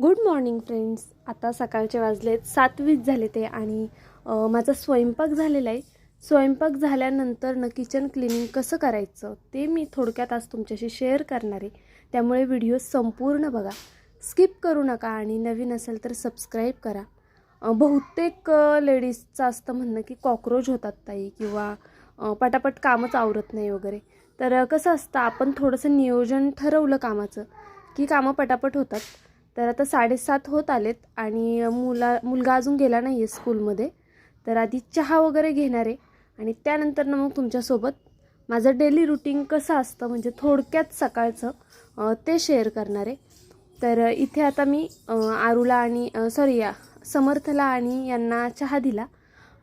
Good morning friends आता सकाळचे वाजलेत सातवीस झाले ते आणि माझा स्वयंपाक झालेला आहे. स्वयंपाक झाल्यानंतर न किचन क्लिनिंग कसं करायचं ते मी थोडक्यात आज तुमच्याशी शेअर करणार आहे. त्यामुळे व्हिडिओ संपूर्ण बघा. स्किप करू नका आणि नवीन असेल तर सबस्क्राईब करा. बहुतेक लेडीजचं असतं म्हणणं की कॉक्रोच होतात ताई किंवा पटापट कामच आवरत नाही वगैरे. तर कसं असतं आपण थोडंसं नियोजन ठरवलं कामाचं की कामं पटापट होतात. तर आता साडेसात होत आलेत आणि मुला मुलगा अजून गेला नाही आहे स्कूलमध्ये. तर आधी चहा वगैरे घेणार आहे आणि त्यानंतर ना मग तुमच्यासोबत माझं डेली रुटीन कसं असतं म्हणजे थोडक्यात सकाळचं ते शेअर करणार आहे. तर इथे आता मी अं, आरूला आणि सॉरी या समर्थला आणि यांना चहा दिला.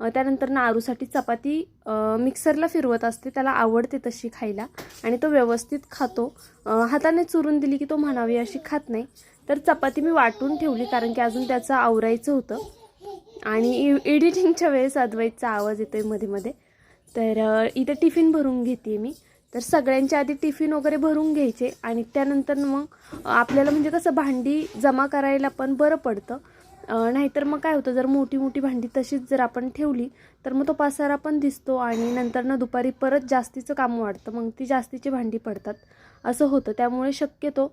त्यानंतर ना आरूसाठी चपाती मिक्सरला फिरवत असते. त्याला आवडते तशी खायला. आणि तो व्यवस्थित खातो. हाताने चुरून दिली की तो म्हणावी अशी खात नाही. तर चपाती मी वाटून ठेवली कारण की अजून त्याचं आवरायचं होतं. आणि इ एडिटिंगच्या वेळेस अद्वैतचा आवाज येतो आहे मध्ये मध्ये. तर इथं टिफिन भरून घेते मी. तर सगळ्यांच्या आधी टिफिन वगैरे भरून घ्यायचे. आणि त्यानंतर मग आपल्याला म्हणजे कसं भांडी जमा करायला पण बरं पडतं. नाहीतर मग काय होतं जर मोठी मोठी भांडी तशीच जर आपण ठेवली तर मग तो पसारा पण दिसतो आणि नंतर ना दुपारी परत जास्तीचं काम वाढतं मग ती जास्तीची भांडी पडतात. असं होतं. त्यामुळे शक्यतो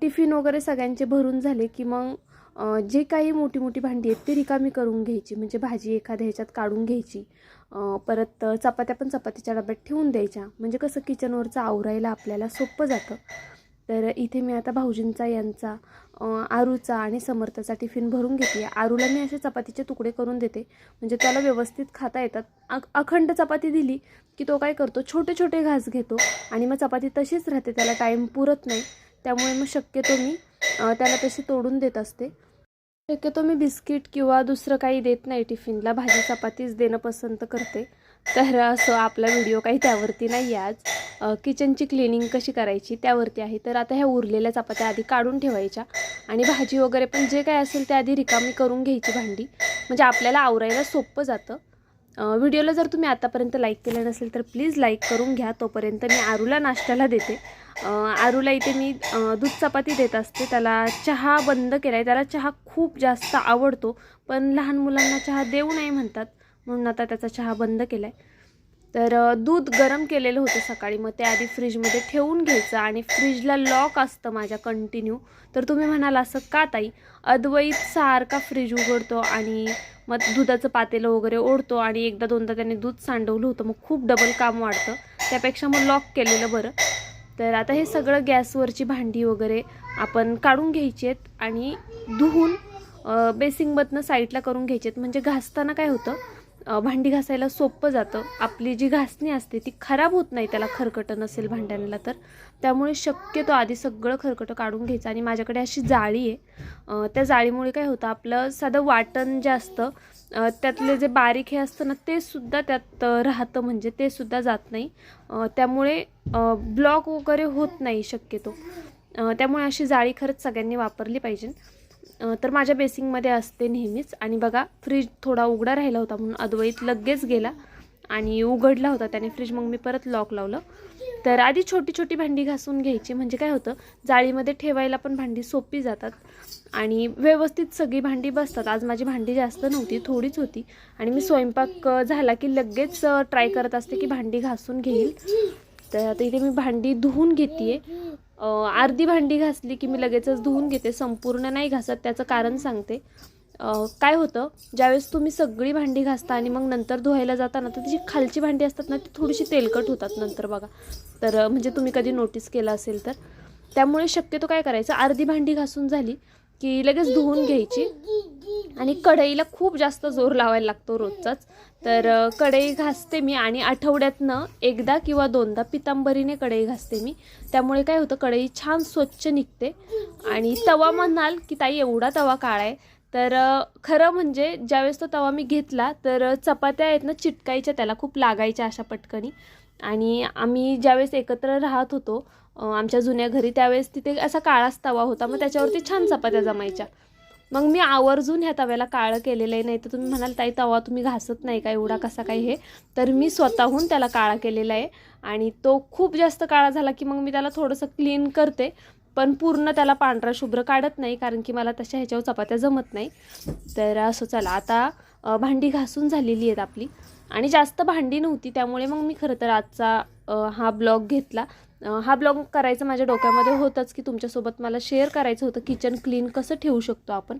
टिफिन वगैरे सगळ्यांचे भरून झाले की मग जे काही मोठी मोठी भांडी आहेत ती रिकामी करून घ्यायची. म्हणजे भाजी एखाद्या ह्याच्यात काढून घ्यायची. परत चपात्या पण चपातीच्या डब्यात ठेवून द्यायच्या. म्हणजे कसं किचनवरचं आवरायला आपल्याला सोपं जातं. तर इथे मी आता भाऊजींचा यांचा आरूचा आणि समर्थाचा टिफिन भरून घेते. आरूला मी असे चपातीचे तुकडे करून देते. म्हणजे त्याला व्यवस्थित खाता येतात. अख अखंड चपाती दिली की तो काय करतो? छोटे छोटे घास घेतो आणि मग चपाती तशीच राहते. त्याला टाईम पुरत नाही. त्यामुळे मग शक्यतो मी त्याला तशी तोडून देत असते. शक्यतो मी बिस्किट किंवा दुसरं काही देत नाही. टिफिनला भाजी चपातीच देणं पसंत करते. तर असं आपला व्हिडिओ काही त्यावरती नाही आज. किचनची क्लिनिंग कशी करायची त्यावरती आहे. तर आता ह्या उरलेल्या चपात्या आधी काढून ठेवायच्या आणि भाजी वगैरे पण जे काय असेल ते आधी रिकामी करून घ्यायची भांडी. म्हणजे आपल्याला आवरायला सोपं जातं. व्हिडिओला जर तुम्ही आतापर्यंत लाईक केलं नसेल तर प्लीज लाईक करून घ्या. तोपर्यंत मी आरूला नाश्त्याला देते. आरूला इथे मी दूध चपाती देत असते. त्याला चहा बंद केला आहे त्याला चहा खूप जास्त आवडतो. पण लहान मुलांना चहा देऊ नये म्हणतात. म्हणून आता त्याचा चहा बंद केला आहे तर दूध गरम केलेलं होतं सकाळी. मग ते आधी फ्रीजमध्ये ठेवून घ्यायचं आणि फ्रीजला लॉक असतं माझ्या कंटिन्यू. तर तुम्ही म्हणाल असं का ताई? अद्वैत सारखा फ्रीज उघडतो आणि मग दुधाचं पातेलं वगैरे ओढतो आणि एकदा दोनदा त्याने दूध सांडवलं होतं. मग खूप डबल काम वाढतं. त्यापेक्षा मग लॉक केलेलं बरं. तर आता हे सगळं गॅसवरची भांडी वगैरे आपण काढून घ्यायची आहेत आणि धुवून बेसिंगमधनं साईडला करून घ्यायचे आहेत. म्हणजे घासताना काय होतं भांडी घासायला सोपं जातं. आपली जी घासणी असते ती खराब होत नाही त्याला खरकटं नसेल भांड्यांना तर. त्यामुळे शक्यतो आधी सगळं खरकटं काढून घ्यायचं आणि माझ्याकडे अशी जाळी आहे. त्या जाळीमुळे काय होतं आपलं साधं वाटण जे असतं त्यातले जे बारीक हे असतं ना ते सुद्धा त्यात राहतं म्हणजे ते सुद्धा जात नाही. त्यामुळे ब्लॉक वगैरे होत नाही शक्यतो. त्यामुळे अशी जाळी खरंच सगळ्यांनी वापरली पाहिजे. तर माझ्या बेसिंगमध्ये असते नेहमीच. आणि बघा फ्रीज थोडा उघडा राहिला होता म्हणून अद्वैत लगेच गेला आणि उघडला होता त्याने फ्रीज मग मी परत लॉक लावलं. तर आधी छोटी छोटी भांडी घासून घ्यायची. म्हणजे काय होतं जाळीमध्ये ठेवायला पण भांडी सोपी जातात. आणि व्यवस्थित सगळी भांडी बसतात. आज माझी भांडी जास्त नव्हती थोडीच होती. आणि मी स्वयंपाक झाला की लगेच ट्राय करत असते की भांडी घासून घेईल. तर आता इथे मी भांडी धुवून घेते अर्धी भांडी घासली की मी लगेचच धुवून घेते संपूर्ण नाही घासत त्याचं कारण सांगते. काय होतं ज्यावेळेस तुम्ही सगळी भांडी घासता आणि मग नंतर धुवायला जाता ना तर ती जी खालची भांडी असतात ना ती थोडीशी तेलकट होतात नंतर बघा. तर म्हणजे तुम्ही कधी नोटीस केलं असेल तर. त्यामुळे शक्यतो काय करायचं अर्धी भांडी घासून झाली की लगेच धुवून घ्यायची. आणि कढईला खूप जास्त जोर लावायला लागतो रोजचाच. तर कढई घासते मी आणि आठवड्यातनं एकदा किंवा दोनदा पितांबरीने कढई घासते मी. त्यामुळे काय होतं कढई छान स्वच्छ निघते. आणि तवा म्हणाल की ताई एवढा तवा काळा आहे. तर खरं म्हणजे ज्यावेळेस तो तवा मी घेतला तर चपात्या आहेत ना चिटकायच्या त्याला खूप लागायच्या अशा पटकनी. आणि आम्ही ज्यावेळेस एकत्र राहत होतो आमच्या जुन्या घरी त्यावेळेस तिथे असा काळाच तवा होता. मग त्याच्यावरती छान चपात्या जमायच्या. मग मी आवर्जून ह्या तव्याला काळं केलेलं आहे. नाही तर तुम्ही म्हणाल ताई तवा तुम्ही घासत नाही का? एवढा कसा काय हे? तर मी स्वतःहून त्याला काळा केलेला आहे. आणि तो खूप जास्त काळा झाला की मग मी त्याला थोडंसं क्लीन करते. पण पूर्ण त्याला पांढरा शुभ्र काढत नाही कारण की मला तशा ह्याच्यावर चपात्या जमत नाही. तर असं चला आता भांडी घासून झालेली आहेत आपली. आणि जास्त भांडी नव्हती त्यामुळे मग मी खरं तर आजचा हा ब्लॉग घेतला. हा ब्लॉग करायचं माझ्या डोक्यामध्ये होतंच की तुमच्यासोबत मला शेअर करायचं होतं. किचन क्लीन कसं ठेवू शकतो आपण?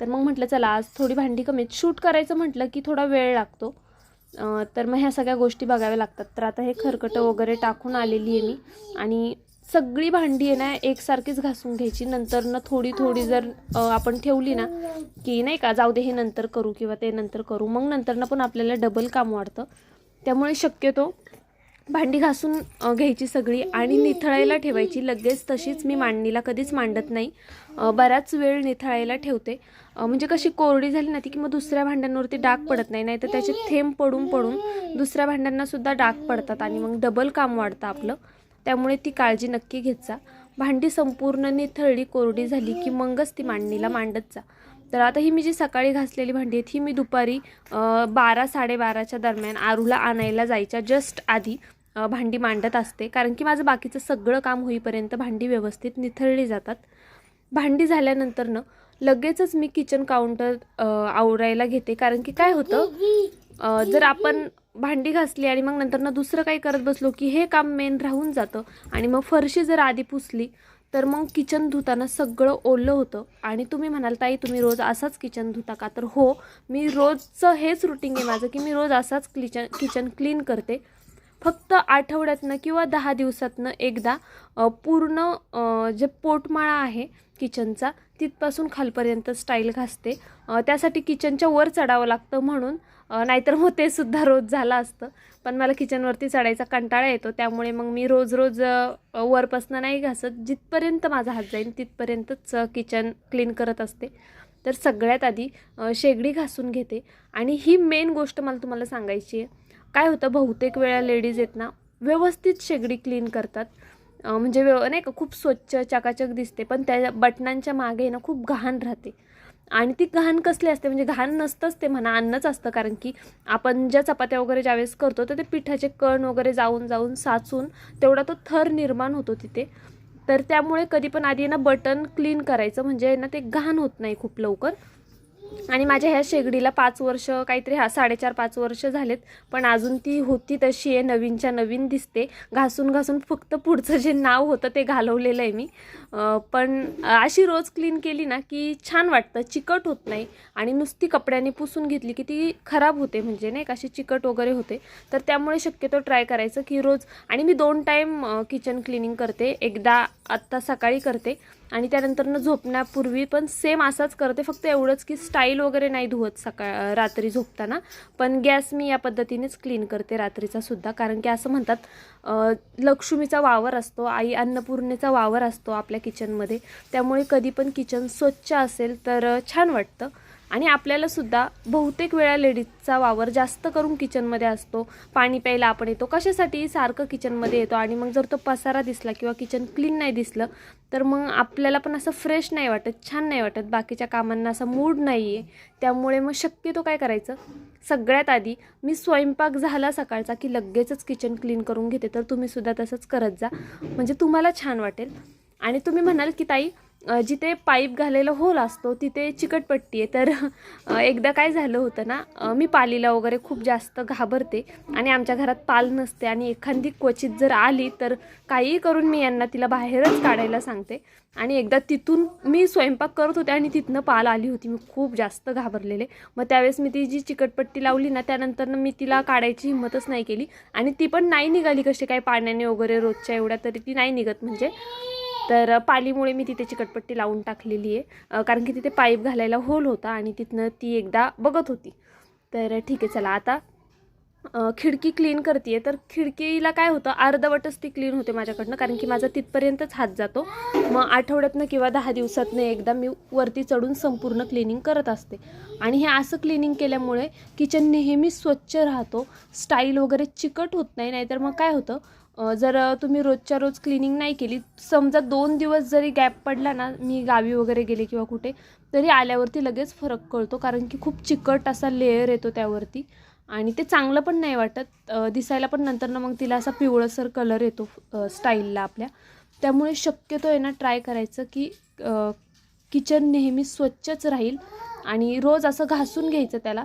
तर मग म्हटलं चला आज थोडी भांडी कमी शूट करायचं म्हटलं की थोडा वेळ लागतो. तर मग ह्या सगळ्या गोष्टी बघाव्या लागतात. तर आता हे खरकटं वगैरे टाकून आलेली आहे मी. आणि सगळी भांडी आहे ना एकसारखीच घासून घ्यायची. नंतर ना थोडी थोडी जर आपण ठेवली ना की नाही का जाऊ दे हे नंतर करू किंवा ते नंतर करू. मग नंतर ना पण आपल्याला डबल काम वाढतं. त्यामुळे शक्यतो भांडी घासून घ्यायची सगळी आणि निथळायला ठेवायची. लगेच तशीच मी मांडणीला कधीच मांडत नाही. बराच वेळ निथळायला ठेवते. म्हणजे कशी कोरडी झाली ना ती की मग दुसऱ्या भांड्यांवरती डाग पडत नाही. नाही तर त्याचे थेंब पडून पडून दुसऱ्या भांड्यांनासुद्धा डाग पडतात आणि मग डबल काम वाढतं आपलं. त्यामुळे ती काळजी नक्की घेत जा. भांडी संपूर्ण निथळली कोरडी झाली की मगच ती मांडणीला मांडत जा. तर आता ही मी जी सकाळी घासलेली भांडी आहेत ही मी दुपारी बारा साडेबाराच्या दरम्यान आरूला आणायला जायच्या जस्ट आधी. भांडी मांडत असते. कारण की माझं बाकीचं सगळं काम होईपर्यंत भांडी व्यवस्थित निथळली जातात. भांडी झाल्यानंतरनं लगेचच मी किचन काउंटर आवरायला घेते. कारण की काय होतं जर आपण भांडी घासली आणि मग नंतर ना दुसरं काही करत बसलो की हे काम मेन राहून जातं. आणि मग फरशी जर आधी पुसली तर मग किचन धुताना सगळं ओलं होतं. आणि तुम्ही म्हणाल ताई तुम्ही रोज असाच किचन धुता का? तर हो मी रोजचं हेच रुटीन आहे माझं की मी रोज असाच किचन किचन क्लीन करते. फक्त आठवड्यातनं किंवा दहा दिवसातनं एकदा पूर्ण जे पोटमाळा आहे किचनचा तिथपासून खालपर्यंत स्टाईल घासते. त्यासाठी किचनच्या वर चढावं लागतं म्हणून नाहीतर मग ते सुद्धा रोज झालं असतं. पण मला किचनवरती चढायचा कंटाळा येतो त्यामुळे मग मी रोज रोज वरपासनं नाही घासत. जिथपर्यंत माझा हात जाईल तिथपर्यंतच किचन क्लीन करत असते. तर सगळ्यात आधी शेगडी घासून घेते. आणि ही मेन गोष्ट मला तुम्हाला सांगायची आहे. काय होतं बहुतेक वेळा लेडीज आहेत ना व्यवस्थित शेगडी क्लीन करतात. म्हणजे व्यव नाही का खूप स्वच्छ चकाचक दिसते पण त्या बटनांच्या मागे ना खूप घाण राहते. आणि ती घाण कसली असते म्हणजे घाण नसतंच ते म्हणा अन्नच असतं कारण की आपण ज्या चपात्या वगैरे ज्यावेळेस करतो तर ते पिठाचे कण वगैरे जाऊन जाऊन साचून तेवढा तो थर निर्माण होतो तिथे. तर त्यामुळे कधी पण आधी ना बटन क्लीन करायचं म्हणजे ना ते घाण होत नाही खूप लवकर. आणि माझ्या ह्या शेगडीला पाच वर्ष काहीतरी हा साडेचार पाच वर्ष झालेत. पण अजून ती होती तशी आहे नवीनच्या नवीन दिसते. घासून घासून फक्त पुढचं जे नाव होतं ते घालवलेलं आहे मी. पण अशी रोज क्लीन केली ना की छान वाटतं चिकट होत नाही. आणि नुसती कपड्याने पुसून घेतली की ती खराब होते म्हणजे नाही का? अशी चिकट वगैरे होते. तर त्यामुळे शक्यतो ट्राय करायचं की रोज. आणि मी दोन टाईम किचन क्लिनिंग करते. एकदा आत्ता सकाळी करते. आणि त्यानंतरनं झोपण्यापूर्वी पण सेम असाच करते. फक्त एवढंच की स्टाईल वगैरे नाही धुवत सकाळ रात्री झोपताना. पण गॅस मी या पद्धतीनेच क्लीन करते रात्रीचा सुद्धा. कारण की असं म्हणतात लक्ष्मीचा वावर असतो आई अन्नपूर्णेचा वावर असतो आपल्या किचनमध्ये त्यामुळे कधी पण किचन स्वच्छ असेल तर छान वाटतं. आणि आपल्यालासुद्धा बहुतेक वेळा लेडीजचा वावर जास्त करून किचनमध्ये असतो. पाणी प्यायला आपण येतो. कशासाठी? सारखं किचनमध्ये येतो. आणि मग जर तो पसारा दिसला किंवा किचन क्लीन नाही दिसलं तर मग आपल्याला पण असं फ्रेश नाही वाटत छान नाही वाटत. बाकीच्या कामांना असा मूड नाही आहे त्यामुळे मग शक्यतो काय करायचं? सगळ्यात आधी मी स्वयंपाक झाला सकाळचा की लगेचच किचन क्लीन करून घेते. तर तुम्हीसुद्धा तसंच करत जा. म्हणजे तुम्हाला छान वाटेल. आणि तुम्ही म्हणाल की ताई जिथे पाईप घालेला होल असतो तिथे चिकटपट्टी आहे. तर एकदा काय झालं होतं ना मी पालीला वगैरे खूप जास्त घाबरते आणि आमच्या घरात पाल नसते आणि एखादी क्वचित जर आली तर काहीही करून मी यांना तिला बाहेरच काढायला सांगते. आणि एकदा तिथून मी स्वयंपाक करत होते आणि तिथनं पाल आली होती. मी खूप जास्त घाबरलेले. मग त्यावेळेस मी ती जी चिकटपट्टी लावली ना त्यानंतर मी तिला काढायची हिंमतच नाही केली. आणि ती पण नाही निघाली कशी काय पाण्याने वगैरे रोजच्या एवढ्या तरी ती नाही निघत. म्हणजे तर पालीमुळे मी तिथे चिकटपट्टी लावून टाकलेली आहे. कारण की तिथे पाईप घालायला होल होता आणि तिथनं ती एकदा बघत होती. तर ठीक आहे चला आता खिडकी क्लीन करते तर खिडकीला काय होतं अर्धवटच ती क्लीन होते माझ्याकडनं कारण की माझा तिथपर्यंतच हात जातो. मग आठवड्यातनं किंवा दहा दिवसातनं एकदा मी वरती चढून संपूर्ण क्लिनिंग करत असते. आणि हे असं क्लिनिंग केल्यामुळे किचन नेहमी स्वच्छ राहतो स्टाईल वगैरे चिकट होत नाही नाहीतर मग काय होतं जर तुम्ही रोजच्या रोज क्लिनिंग नाही केली समजा दोन दिवस जरी गॅप पडला ना मी गावी वगैरे गेले किंवा कुठे तरी आल्यावरती लगेच फरक कळतो. कारण की खूप चिकट असा लेअर येतो त्यावरती. आणि ते चांगलं पण नाही वाटत. दिसायला पण नंतर ना मग तिला असा पिवळसर कलर येतो स्टाईलला आपल्या. त्यामुळे शक्यतो आहे ना ट्राय करायचं की किचन नेहमी स्वच्छच राहील. आणि रोज असं घासून घ्यायचं त्याला.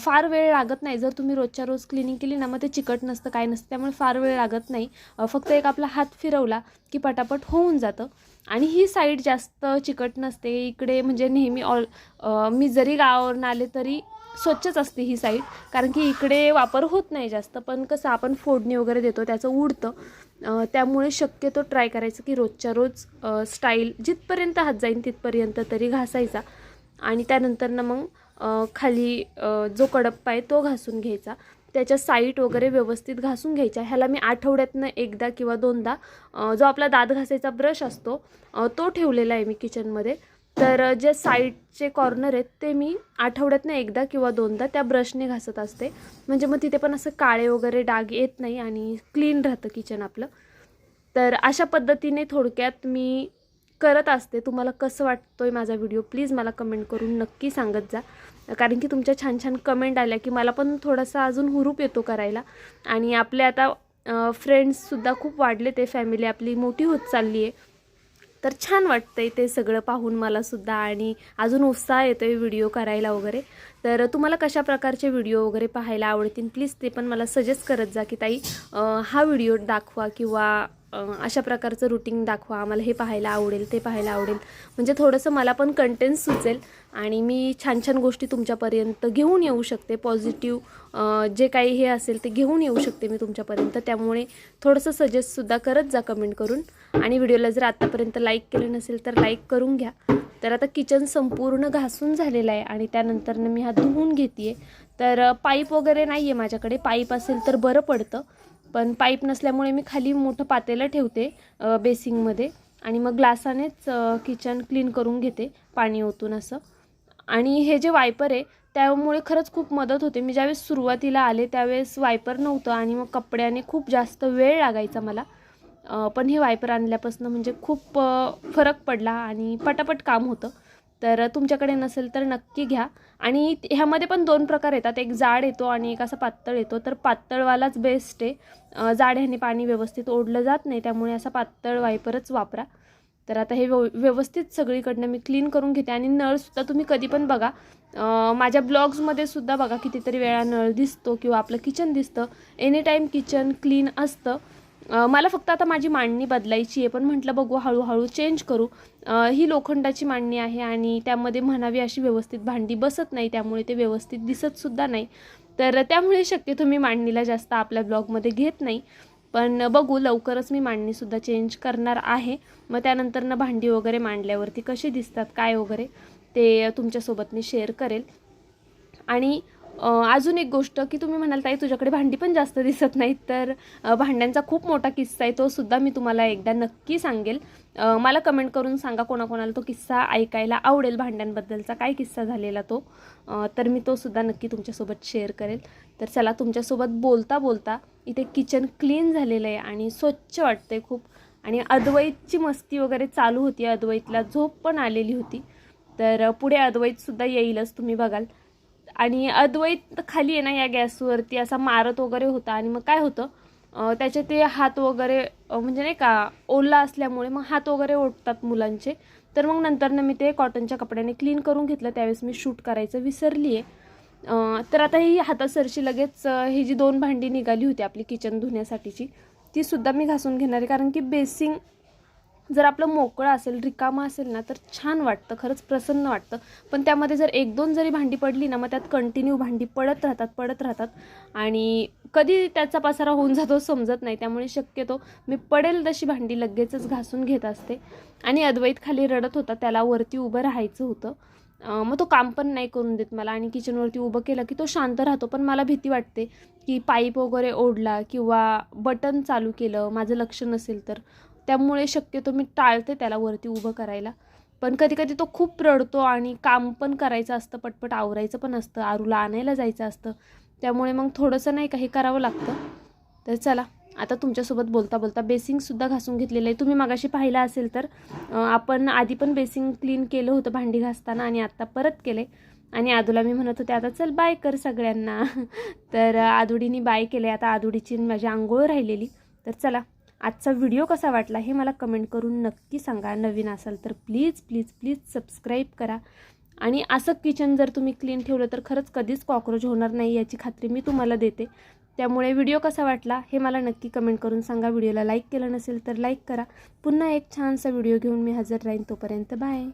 फार वेळ लागत नाही. जर तुम्ही रोजच्या रोज क्लिनिंग केली ना मग ते चिकट नसतं काय नसतं. त्यामुळे फार वेळ लागत नाही. फक्त एक आपला हात फिरवला की पटापट होऊन जातं. आणि ही साईड जास्त चिकट नसते. इकडे म्हणजे नेहमी ऑल मी जरी गावावरून आले तरी स्वच्छच असते ही साईड कारण की इकडे वापर होत नाही जास्त. पण कसं आपण फोडणी वगैरे देतो त्याचं उडतं. त्यामुळे शक्यतो ट्राय करायचं की रोजच्या रोज स्टाईल जिथपर्यंत हात जाईन तिथपर्यंत तरी घासायचा. आणि त्यानंतर ना मग खाली जो कडप्पा आहे तो घासून घ्यायचा. त्याच्या साईट वगैरे व्यवस्थित घासून घ्यायच्या. ह्याला मी आठवड्यातनं एकदा किंवा दोनदा जो आपला दात घासायचा ब्रश असतो तो ठेवलेला आहे मी किचनमध्ये तर जे साईडचे कॉर्नर आहेत ते मी आठवड्यातनं एकदा किंवा दोनदा त्या ब्रशने घासत असते. म्हणजे मग तिथे पण असं काळे वगैरे डाग येत नाही आणि क्लीन राहतं किचन आपलं. तर अशा पद्धतीने थोडक्यात मी करत असते तुम्हाला कसं वाटतो आहे माझा व्हिडिओ प्लीज मला कमेंट करून नक्की सांगत जा. कारण की तुमच्या छान छान कमेंट आल्या की मला पण थोडासा अजून हुरूप येतो करायला. आणि आपले आता फ्रेंड्ससुद्धा खूप वाढले ते फॅमिली आपली मोठी होत चालली आहे. तर छान वाटतंय ते सगळं पाहून मला सुद्धा आणि अजून उत्साह येतो आहे व्हिडिओ करायला वगैरे. तर तुम्हाला कशा प्रकारचे व्हिडिओ वगैरे पाहायला आवडतील? प्लीज ते पण मला सजेस्ट करत जा की ताई हा व्हिडिओ दाखवा किंवा अशा प्रकारचं रुटीन दाखवा आम्हाला हे पाहायला आवडेल ते पाहायला आवडेल. म्हणजे थोडंसं मला पण कंटेंट सुचेल आणि मी छान छान गोष्टी तुमच्यापर्यंत घेऊन येऊ शकते. पॉझिटिव्ह जे काही हे असेल ते घेऊन येऊ शकते मी तुमच्यापर्यंत. त्यामुळे थोडंसं सजेस्टसुद्धा करत जा कमेंट करून. आणि व्हिडिओला जर आत्तापर्यंत लाईक केलं नसेल तर लाईक करून घ्या. तर आता किचन संपूर्ण घासून झालेलं आहे आणि त्यानंतरनं मी हा धुवून घेते तर पाईप वगैरे नाही आहे माझ्याकडे. पाईप असेल तर बरं पडतं. पण पाईप नसल्यामुळे मी खाली मोठं पातेलं ठेवते बेसिंगमध्ये आणि मग ग्लासानेच किचन क्लीन करून घेते पाणी ओतून असं. आणि हे जे वायपर आहे त्यामुळे खरंच खूप मदत होते. मी ज्यावेळेस सुरुवातीला आले त्यावेळेस वायपर नव्हतं आणि मग कपड्याने खूप जास्त वेळ लागायचा मला. पण हे वायपर आणल्यापासून म्हणजे खूप फरक पडला आणि पटापट काम होतं. तर तुमच्याकडे नसेल तर नक्की घ्या. आणि ह्यामध्ये पण दोन प्रकार येतात. एक जाड येतो आणि एक असा पातळ येतो. तर पातळवालाच बेस्ट आहे. जाड ह्याने पाणी व्यवस्थित ओढलं जात नाही. त्यामुळे असा पातळ वायपरच वापरा. तर आता हे व्यव व्यवस्थित सगळीकडनं मी क्लीन करून घेते. आणि नळसुद्धा तुम्ही कधी पण बघा. माझ्या ब्लॉग्समध्ये सुद्धा बघा कितीतरी वेळा नळ दिसतो किंवा आपलं किचन दिसतं. एनी टाईम किचन क्लीन असतं. मला फक्त आता माझी मांडणी बदलायची आहे. पण म्हटलं बघू हळूहळू चेंज करू. ही लोखंडाची मांडणी आहे आणि त्यामध्ये म्हणावी अशी व्यवस्थित भांडी बसत नाही त्यामुळे ते व्यवस्थित दिसतसुद्धा नाही. तर त्यामुळे शक्यतो मी मांडणीला जास्त आपल्या ब्लॉगमध्ये घेत नाही. पण बघू लवकरच मी मांडणीसुद्धा चेंज करणार आहे. मग त्यानंतर ना भांडी वगैरे मांडल्यावरती कशी दिसतात काय वगैरे ते तुमच्यासोबत मी शेअर करेल. आणि अजून एक गोष्ट की तुम्ही म्हणाल ताई तुझ्याकडे भांडी पण जास्त दिसत नाहीत. तर भांड्यांचा खूप मोठा किस्सा आहे तो सुद्धा मी तुम्हाला एकदा नक्की सांगेल. मला कमेंट करून सांगा कोणाकोणाला तो किस्सा ऐकायला आवडेल भांड्यांबद्दलचा. काय किस्सा झालेला तो? तर मी तो सुद्धा नक्की तुमच्यासोबत शेअर करेल. तर चला तुमच्यासोबत बोलता बोलता इथे किचन क्लीन झालेलं आहे आणि स्वच्छ वाटतंय खूप. आणि अद्वैतची मस्ती वगैरे चालू होती. अद्वैतला झोप पण आलेली होती. तर पुढे अद्वैतसुद्धा येईलच तुम्ही बघाल. आणि अद्वैत खाली आहे ना या गॅसवरती असा मारत वगैरे होता आणि मग काय होतं? त्याचे ते हात वगैरे म्हणजे नाही का ओला असल्यामुळे मग हात वगैरे ओढतात मुलांचे. तर मग नंतरनं मी ते कॉटनच्या कपड्याने क्लीन करून घेतलं. त्यावेळेस मी शूट करायचं विसरली आहे तर आता ही हातासरशी लगेच ही जी दोन भांडी निघाली होती आपली किचन धुण्यासाठीची ती सुद्धा मी घासून घेणार आहे. कारण की बेसिंग जर आपलं मोकळं असेल रिकामं असेल ना तर छान वाटतं खरंच प्रसन्न वाटतं. पण त्यामध्ये जर एक दोन जरी भांडी पडली ना मग त्यात कंटिन्यू भांडी पडत राहतात पडत राहतात. आणि कधी त्याचा पसारा होऊन जातो समजत नाही त्यामुळे शक्यतो मी पडेल तशी भांडी लगेचच घासून घेत असते. आणि अद्वैत खाली रडत होता त्याला वरती उभं राहायचं होतं. मग तो काम पण नाही करून देत मला आणि किचनवरती उभं केलं की तो शांत राहतो. पण मला भीती वाटते की पाईप वगैरे ओढला किंवा बटन चालू केलं माझं लक्ष नसेल तर. त्यामुळे शक्यतो मी टाळते त्याला वरती उभं करायला. पण कधी कधी तो खूप रडतो आणि काम पण करायचं असतं पटपट आवरायचं पण असतं आरूला आणायला जायचं असतं. त्यामुळे मग थोडंसं नाही काही करावं लागतं. तर चला आता तुमच्यासोबत बोलता बोलता बेसिंगसुद्धा घासून घेतलेलं आहे. तुम्ही मागाशी पाहिलं असेल तर आपण आधी पण बेसिंग क्लीन केलं होतं भांडी घासताना आणि आत्ता परत केले आणि आदूला मी म्हणत होते आता चल बाय कर सगळ्यांना. तर आदुडीनी बाय केले आता आदुडीची माझी आंघोळ राहिलेली. तर चला आजचा व्हिडिओ कसा वाटला हे मला कमेंट करून नक्की सांगा. नवीन असाल तर प्लीज प्लीज प्लीज सबस्क्राईब करा. आणि असं किचन जर तुम्ही क्लीन ठेवलं तर खरंच कधीच कॉक्रोच होणार नाही याची खात्री मी तुम्हाला देते. त्यामुळे व्हिडिओ कसा वाटला हे मला नक्की कमेंट करून सांगा. व्हिडिओला लाईक केलं नसेल तर लाईक करा. पुन्हा एक छानसा व्हिडिओ घेऊन मी हजर राहीन तोपर्यंत बाय.